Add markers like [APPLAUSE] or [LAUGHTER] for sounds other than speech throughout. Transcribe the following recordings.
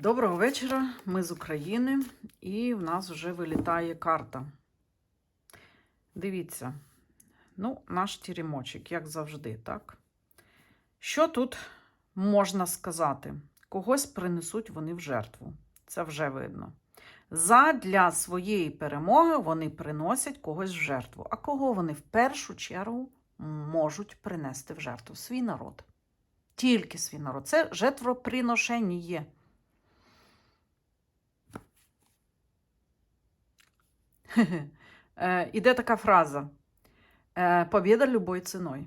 Доброго вечора, ми з України, і в нас вже вилітає карта. Дивіться, ну, наш тірімочок, як завжди, так? Що тут можна сказати? Когось принесуть вони в жертву. Це вже видно. Задля своєї перемоги вони приносять когось в жертву. А кого вони в першу чергу можуть принести в жертву? Свій народ. Тільки свій народ. Це жертвоприношення є. Е, Іде така фраза: е, Побєда любою ціною.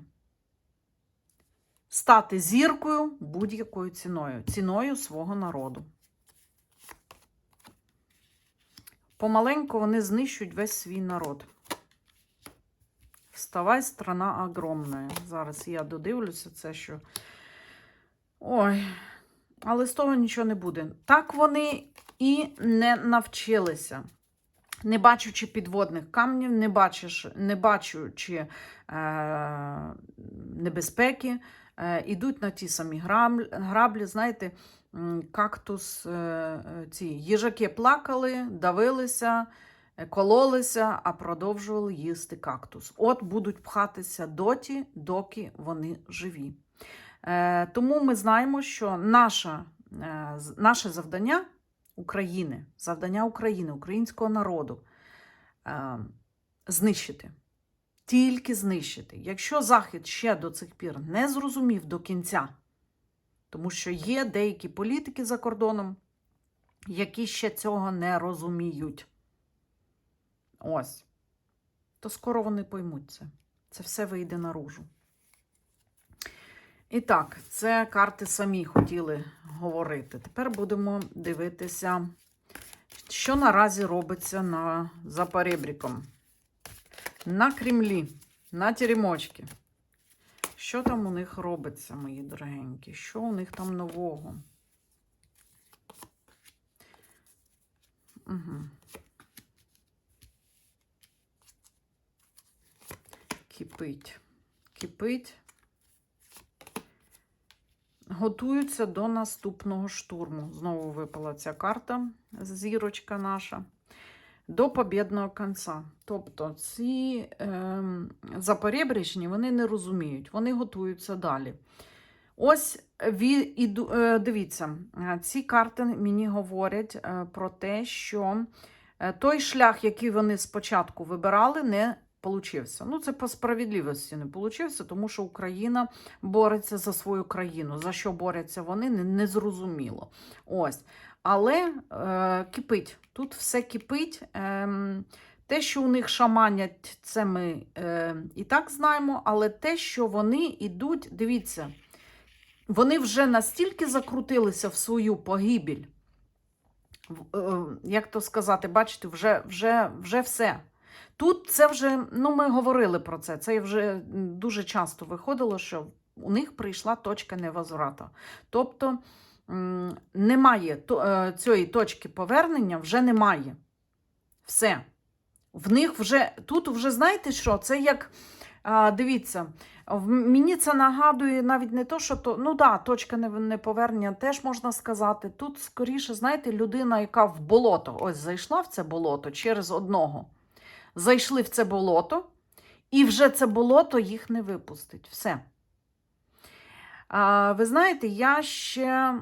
Стати зіркою будь-якою ціною, ціною свого народу. Помаленьку вони знищують весь свій народ. Вставай, страна огромна. Зараз я додивлюся це, що. Ой, але з того нічого не буде. Так вони і не навчилися не бачучи підводних камнів, не бачиш, не бачучи е, небезпеки, е, ідуть на ті самі граблі, знаєте, кактус, е, е, ці їжаки плакали, давилися, е, кололися, а продовжували їсти кактус. От будуть пхатися доті, доки вони живі. Е, тому ми знаємо, що наша, е, наше завдання України, завдання України, українського народу е, знищити. Тільки знищити. Якщо Захід ще до цих пір не зрозумів до кінця, тому що є деякі політики за кордоном, які ще цього не розуміють. Ось. То скоро вони поймуть це. Це все вийде наружу. І так, це карти самі хотіли говорити. Тепер будемо дивитися, що наразі робиться на, за перебріком. На Кремлі, на теремочки. Що там у них робиться, мої дорогенькі? Що у них там нового? Угу. Кипить. Кипить готуються до наступного штурму. Знову випала ця карта, зірочка наша. До побєдного кінця. Тобто ці е, запорєбрічні вони не розуміють, вони готуються далі. Ось ві, іду, е, дивіться, ці карти мені говорять е, про те, що е, той шлях, який вони спочатку вибирали, не получився. Ну, це по справедливості не получився, тому що Україна бореться за свою країну. За що борються вони, не, зрозуміло. Ось. Але е, кипить. Тут все кипить. Е, те, що у них шаманять, це ми е, і так знаємо, але те, що вони йдуть, дивіться, вони вже настільки закрутилися в свою погибель. е, Як то сказати, бачите, вже, вже, вже все. Тут це вже, ну ми говорили про це. Це вже дуже часто виходило, що у них прийшла точка невозврату. Тобто немає е, цієї точки повернення, вже немає. Все. В них вже тут вже знаєте що? Це як дивіться, мені це нагадує навіть не то, що то, ну да, точка не- неповернення теж можна сказати. Тут скоріше, знаєте, людина, яка в болото, ось зайшла в це болото через одного зайшли в це болото, і вже це болото їх не випустить. Все. А, ви знаєте, я ще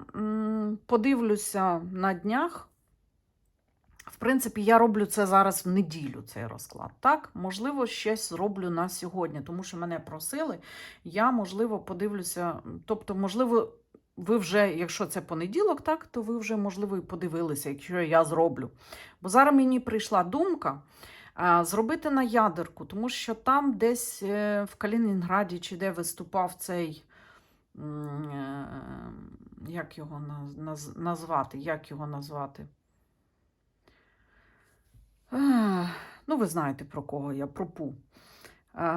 подивлюся на днях. В принципі, я роблю це зараз в неділю, цей розклад. Так, можливо, щось зроблю на сьогодні, тому що мене просили. Я, можливо, подивлюся. Тобто, можливо, ви вже, якщо це понеділок, так, то ви вже, можливо, і подивилися, якщо я зроблю. Бо зараз мені прийшла думка зробити на ядерку, тому що там десь е, в Калінінграді чи де виступав цей. е, Як його наз- наз- назвати? Як його назвати? Ну, ви знаєте, про кого я, про Пу.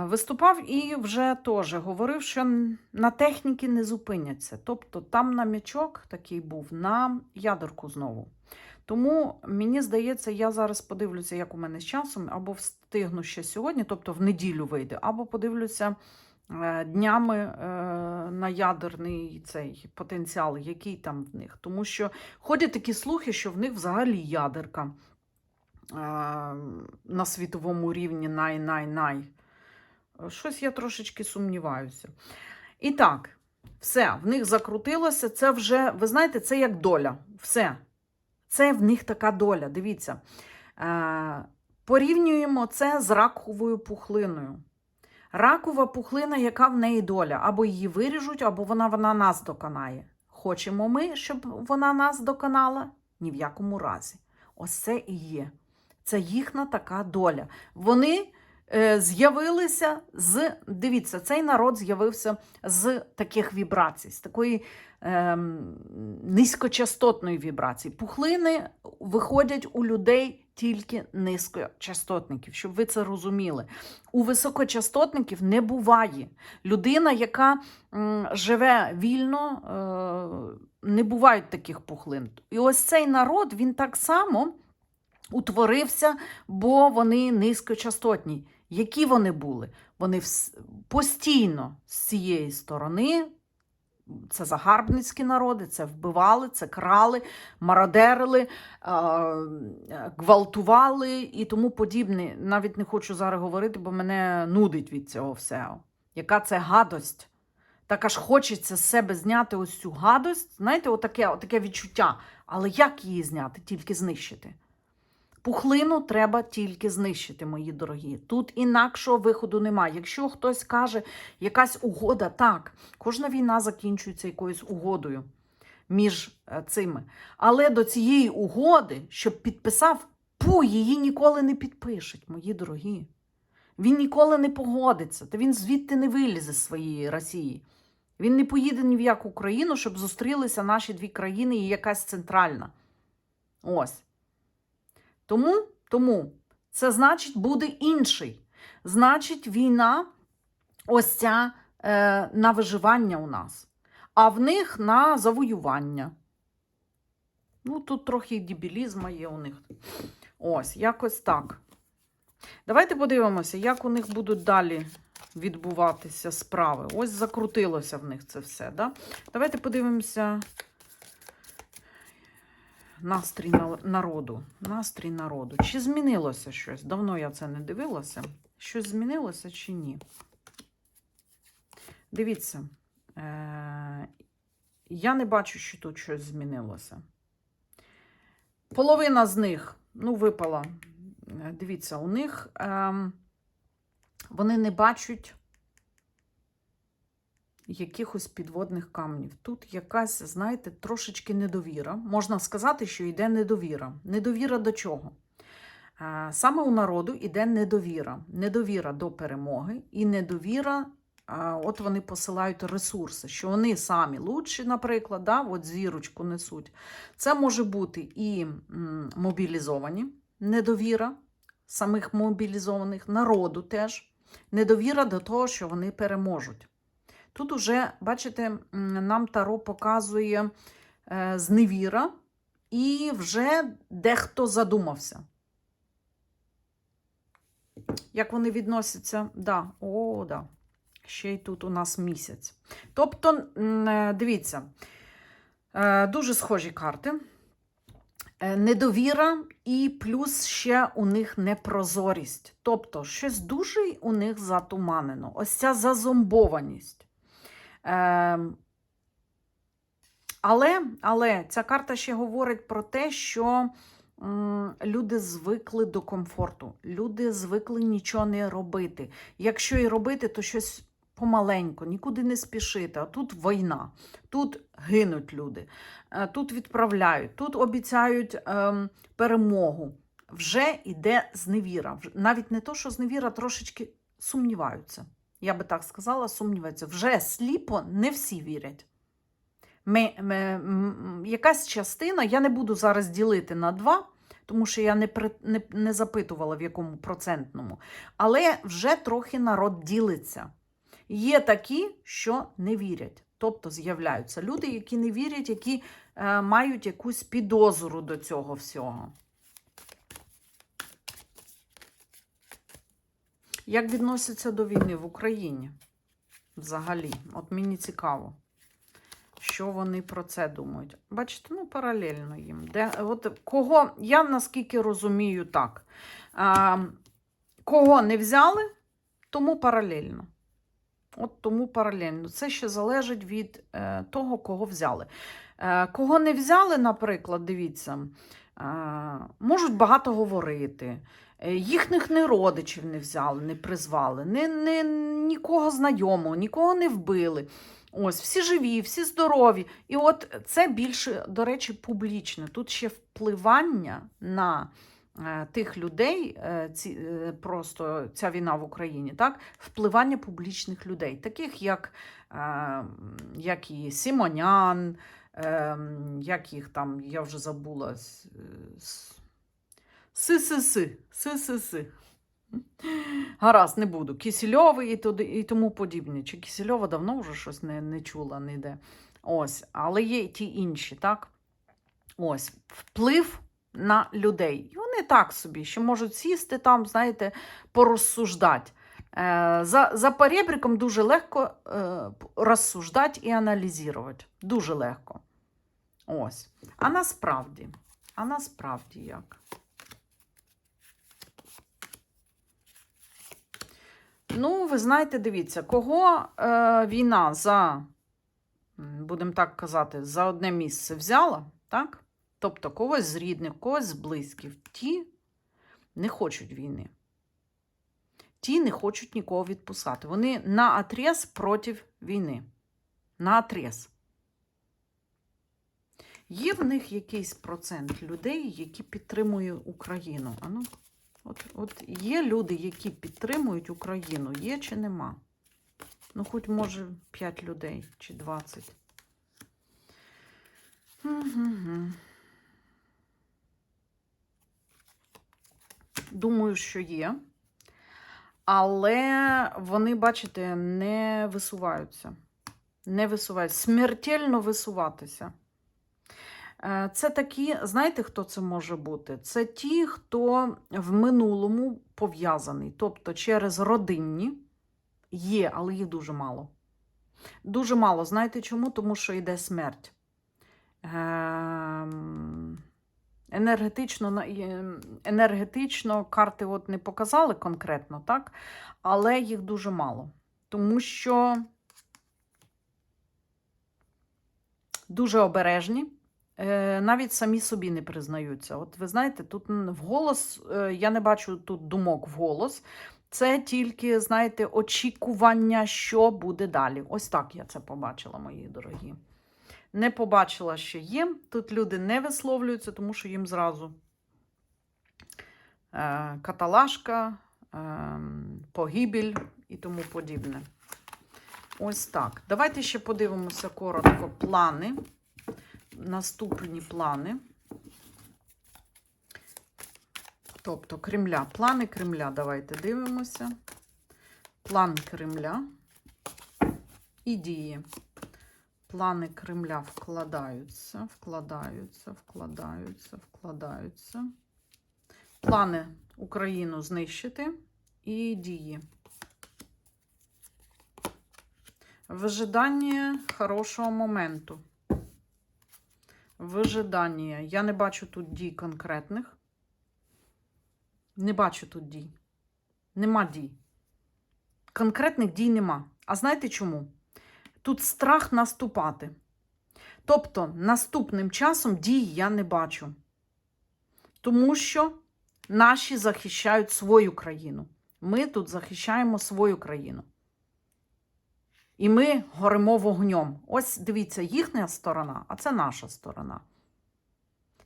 Виступав і вже теж говорив, що на техніки не зупиняться. Тобто там намічок такий був на ядерку знову. Тому мені здається, я зараз подивлюся, як у мене з часом, або встигну ще сьогодні, тобто в неділю вийде, або подивлюся е, днями е, на ядерний цей потенціал, який там в них. Тому що ходять такі слухи, що в них взагалі ядерка е, на світовому рівні най-най-най. Щось я трошечки сумніваюся. І так, все, в них закрутилося. Це вже, ви знаєте, це як доля. Все. Це в них така доля. Дивіться. Е, порівнюємо це з раковою пухлиною. Ракова пухлина, яка в неї доля? Або її виріжуть, або вона, вона нас доконає. Хочемо ми, щоб вона нас доконала? Ні в якому разі. Ось це і є. Це їхня така доля. Вони з'явилися з. Дивіться, цей народ з'явився з таких вібрацій, з такої ем, низькочастотної вібрації. Пухлини виходять у людей тільки низькочастотників, щоб ви це розуміли. У високочастотників не буває. Людина, яка м, живе вільно, е, не бувають таких пухлин. І ось цей народ, він так само утворився, бо вони низькочастотні. Які вони були? Вони постійно з цієї сторони. Це загарбницькі народи, це вбивали, це крали, мародерили, е, гвалтували і тому подібне. Навіть не хочу зараз говорити, бо мене нудить від цього всього. Яка це гадость? Так аж хочеться з себе зняти ось цю гадость. Знаєте, отаке, отаке відчуття. Але як її зняти? Тільки знищити. Пухлину треба тільки знищити, мої дорогі. Тут інакшого виходу немає. Якщо хтось каже, якась угода, так, кожна війна закінчується якоюсь угодою між е, цими. Але до цієї угоди, щоб підписав, пу, її ніколи не підпишуть, мої дорогі. Він ніколи не погодиться, та він звідти не вилізе з своєї Росії. Він не поїде ні в яку країну, щоб зустрілися наші дві країни і якась центральна. Ось. Тому, тому це значить буде інший. Значить, війна ось ця е, на виживання у нас, а в них на завоювання. Ну, тут трохи дебілізма є у них. Ось, якось так. Давайте подивимося, як у них будуть далі відбуватися справи. Ось закрутилося в них це все. Да? Давайте подивимося настрій народу. Настрій народу. Чи змінилося щось? Давно я це не дивилася. Щось змінилося чи ні? Дивіться, е- я не бачу, що тут щось змінилося. Половина з них, ну, випала. Е, Дивіться, у них ем, вони не бачать якихось підводних камнів. Тут якась, знаєте, трошечки недовіра. Можна сказати, що йде недовіра. Недовіра до чого? Е, Саме у народу йде недовіра. Недовіра до перемоги і недовіра. е, От вони посилають ресурси, що вони самі лучші, наприклад, да, от зірочку несуть. Це може бути і мобілізовані недовіра самих мобілізованих, народу теж, недовіра до того, що вони переможуть. Тут уже, бачите, нам Таро показує е, зневіра, і вже дехто задумався. Як вони відносяться? Да. О, да. Ще й тут у нас місяць. Тобто, е, дивіться, е, дуже схожі карти. Недовіра і плюс ще у них непрозорість. Тобто, щось дуже у них затуманено. Ось ця зазомбованість. Ем, але, але ця карта ще говорить про те, що люди звикли до комфорту. Люди звикли нічого не робити. Якщо і робити, то щось помаленьку, нікуди не спішити. А тут війна, тут гинуть люди, е, тут відправляють, тут обіцяють ем, перемогу. Вже йде зневіра. Навіть не то, що зневіра, трошечки сумніваються. Я би так сказала, сумніваються. Вже сліпо не всі вірять. Ми, ми, якась частина, я не буду зараз ділити на два, тому що я не, при, не, не запитувала в якому процентному. Але вже трохи народ ділиться. Є такі, що не вірять. Тобто з'являються люди, які не вірять, які е, мають якусь підозру до цього всього. Як відносяться до війни в Україні? взагалі? От мені цікаво, що вони про це думають. Бачите, ну, паралельно їм. Де, от кого, я наскільки розумію так. А, кого не взяли, тому паралельно. От тому паралельно. Це ще залежить від е, того, кого взяли. Е, кого не взяли, наприклад, дивіться, е, можуть багато говорити. Е, Їхніх не родичів не взяли, не призвали, не, не, нікого знайомого, нікого не вбили. Ось, всі живі, всі здорові. І от це більше, до речі, публічне. Тут ще впливання на е, тих людей, е, ці, просто ця війна в Україні, так? впливання публічних людей, таких як, як і Сімонян, е, як їх там, я вже забула. Си-си-си, си-си-си. Гаразд, не буду. Кисельовий і, туди, і тому подібне. Чи Кисельова давно вже щось не, не чула ніде. Ось, але є й ті інші, так? Ось, вплив на людей. І вони так собі, що можуть сісти там, знаєте, порозсуждати. Е, за, за перебріком дуже легко е, розсуждати і аналізувати. Дуже легко. Ось. А насправді, а насправді як? Ну, ви знаєте, дивіться, кого е, війна за, будемо так казати, за одне місце взяла, так? Тобто когось з рідних, когось з близьких, ті не хочуть війни. Ті не хочуть нікого відпускати. Вони на отрез проти війни. На отрез. Є в них якийсь процент людей, які підтримують Україну. А ну, От, от є люди, які підтримують Україну, є чи нема? Ну, хоч може 5 людей чи 20. Угу. Думаю, що є. Але вони, бачите, не висуваються. Не висуваються. Смертельно висуватися. Е, Це такі, знаєте, хто це може бути? Це ті, хто в минулому пов'язаний, тобто через родинні є, але їх дуже мало. Дуже мало. Знаєте чому? Тому що йде смерть. Ем, Енергетично, е, енергетично карти от не показали конкретно, так? але їх дуже мало. Тому що дуже обережні. Е, навіть самі собі не признаються. От ви знаєте, тут вголос, е, я не бачу тут думок вголос. Це тільки, знаєте, очікування, що буде далі. Ось так я це побачила, мої дорогі. Не побачила, що є. Тут люди не висловлюються, тому що їм зразу е, каталашка, е, погибель і тому подібне. Ось так. Давайте ще подивимося коротко плани наступні плани. Тобто Кремля. Плани Кремля. Давайте дивимося. План Кремля і дії. Плани Кремля вкладаються, вкладаються, вкладаються, вкладаються. Плани Україну знищити і дії. В ожиданні хорошого моменту. Вижидання. Я не бачу тут дій конкретних. Не бачу тут дій. Нема дій. Конкретних дій нема. А знаєте чому? Тут страх наступати. Тобто, наступним часом дій я не бачу. Тому що наші захищають свою країну. Ми тут захищаємо свою країну. І ми горимо вогнем. Ось дивіться, їхня сторона, а це наша сторона.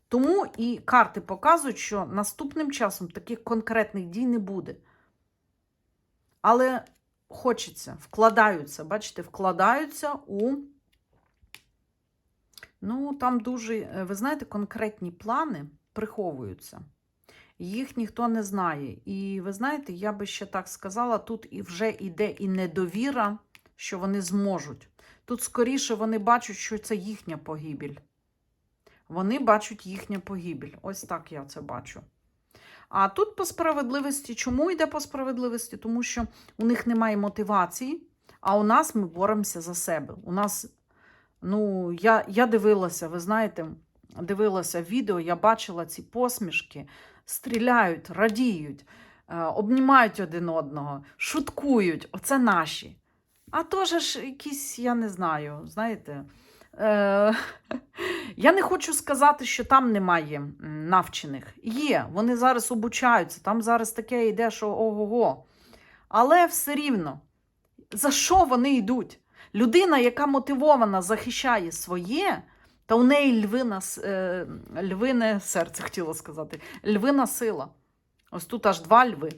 Тому і карти показують, що наступним часом таких конкретних дій не буде. Але хочеться, вкладаються, бачите, вкладаються у. Ну, там дуже, е, ви знаєте, конкретні плани приховуються. Їх ніхто не знає. І ви знаєте, я би ще так сказала, тут і вже йде і недовіра що вони зможуть. Тут скоріше вони бачать, що це їхня погибель. Вони бачать їхню погибель. Ось так я це бачу. А тут по справедливості, чому йде по справедливості? Тому що у них немає мотивації, А у нас ми боремося за себе. У нас, ну, я, я дивилася, ви знаєте, дивилася відео, я бачила ці посмішки, стріляють, радіють, е, обнімають один одного, шуткують. Оце наші. А то ж якісь, я не знаю, знаєте. Е, [LAUGHS] я не хочу сказати, що там немає навчених. Є, вони зараз обучаються, там зараз таке йде, що ого-го. Але все рівно, за що вони йдуть? Людина, яка мотивована, захищає своє, та у неї львина, е, львине серце, хотіла сказати, львина сила. Ось тут аж два льви.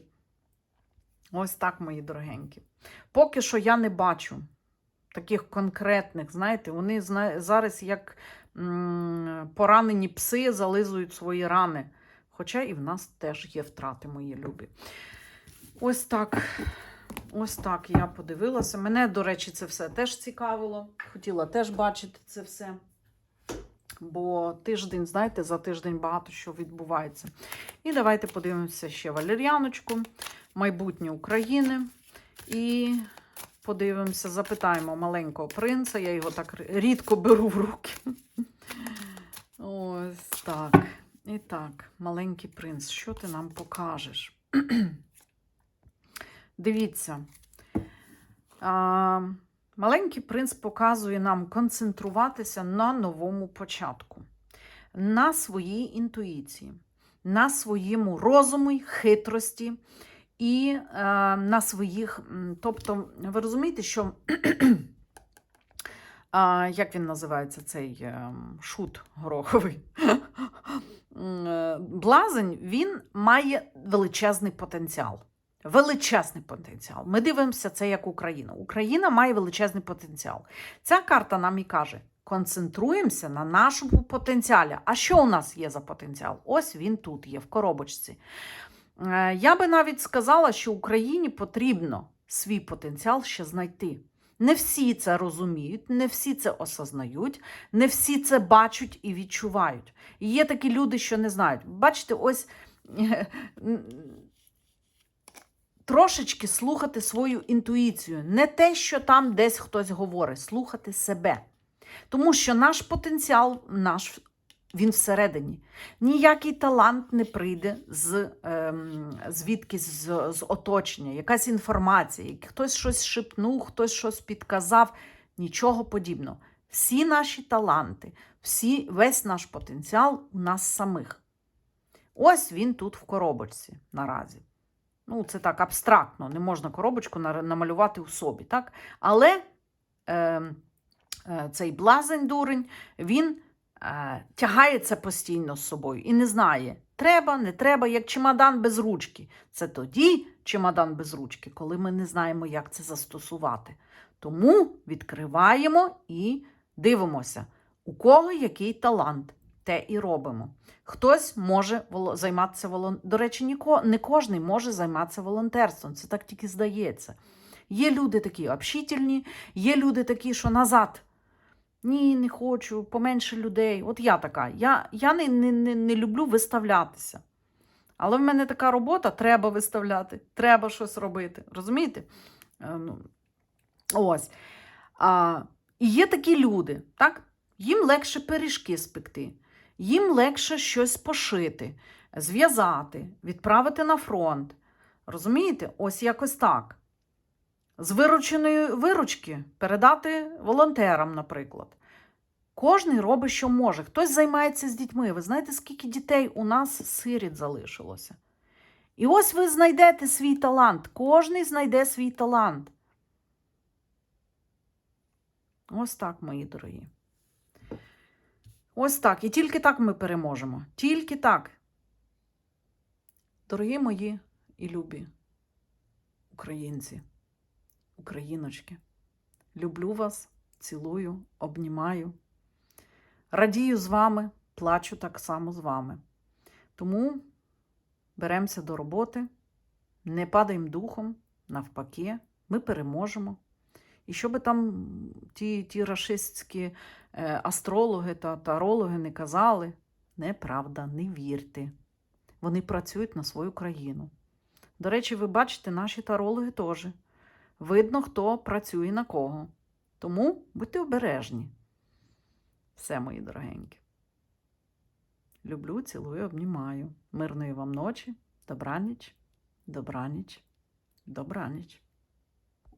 Ось так, мої дорогенькі. Поки що я не бачу таких конкретних, знаєте, вони зараз як поранені пси зализують свої рани. Хоча і в нас теж є втрати, мої любі. Ось так. Ось так я подивилася. Мене, до речі, це все теж цікавило. Хотіла теж бачити це все. Бо тиждень, знаєте, за тиждень багато що відбувається. І давайте подивимося ще валер'яночку, майбутнє України. І подивимося, запитаємо маленького принца. Я його так рідко беру в руки. Ось так. І так, маленький принц, що ти нам покажеш? [CLEARS THROAT] Дивіться. А, маленький принц показує нам концентруватися на новому початку, на своїй інтуїції, на своєму розумі, хитрості і е, на своїх. Тобто, ви розумієте, що. [CLEARS THROAT] А, як він називається цей е, шут гороховий? [LAUGHS] Е, Блазень він має величезний потенціал. Величезний потенціал. Ми дивимося це як Україна. Україна має величезний потенціал. Ця карта нам і каже: концентруємося на нашому потенціалі. А що у нас є за потенціал? Ось він тут є, в коробочці. Е, Я би навіть сказала, що Україні потрібно свій потенціал ще знайти. Не всі це розуміють, не всі це осознають, не всі це бачать і відчувають. І є такі люди, що не знають. Бачите, ось трошечки слухати свою інтуїцію, не те, що там десь хтось говорить, слухати себе. Тому що наш потенціал, наш, він всередині. Ніякий талант не прийде з ем, звідкись з, з оточення, якась інформація, хтось щось шепнув, хтось щось підказав. Нічого подібного. Всі наші таланти, всі, весь наш потенціал у нас самих. Ось він тут в коробочці наразі. Ну, це так абстрактно, не можна коробочку намалювати у собі, так? Але е, е, цей блазень дурень, він тягає це постійно з собою і не знає, треба, не треба, як чемодан без ручки. Це тоді чемодан без ручки, коли ми не знаємо, як це застосувати. Тому відкриваємо і дивимося, у кого який талант, те і робимо. Хтось може займатися волонтерством. До речі, ніко- не кожен може займатися волонтерством. Це так тільки здається. Є люди такі общительні, є люди такі, що назад. Ні, не хочу, поменше людей. От я така. Я, я не, не, не, люблю виставлятися. Але в мене така робота, треба виставляти, треба щось робити. Розумієте? Е, ну, ось. А, і є такі люди, так? Їм легше пиріжки спекти, їм легше щось пошити, зв'язати, відправити на фронт. Розумієте? Ось якось так. З вирученої виручки передати волонтерам, наприклад. Кожний робить, що може. Хтось займається з дітьми. Ви знаєте, скільки дітей у нас сиріт залишилося? І ось ви знайдете свій талант. Кожний знайде свій талант. Ось так, мої дорогі. Ось так. І тільки так ми переможемо. Тільки так. Дорогі мої і любі українці, україночки. Люблю вас, цілую, обнімаю. Радію з вами, плачу так само з вами. Тому беремося до роботи, не падаємо духом, навпаки, ми переможемо. І що би там ті, ті рашистські е, астрологи та тарологи не казали, неправда, не вірте. Вони працюють на свою країну. До речі, ви бачите, наші тарологи теж видно, хто працює на кого. Тому будьте обережні. Все, мої дорогенькі. Люблю, цілую, обнімаю. Мирної вам ночі, добраніч, добраніч, добраніч.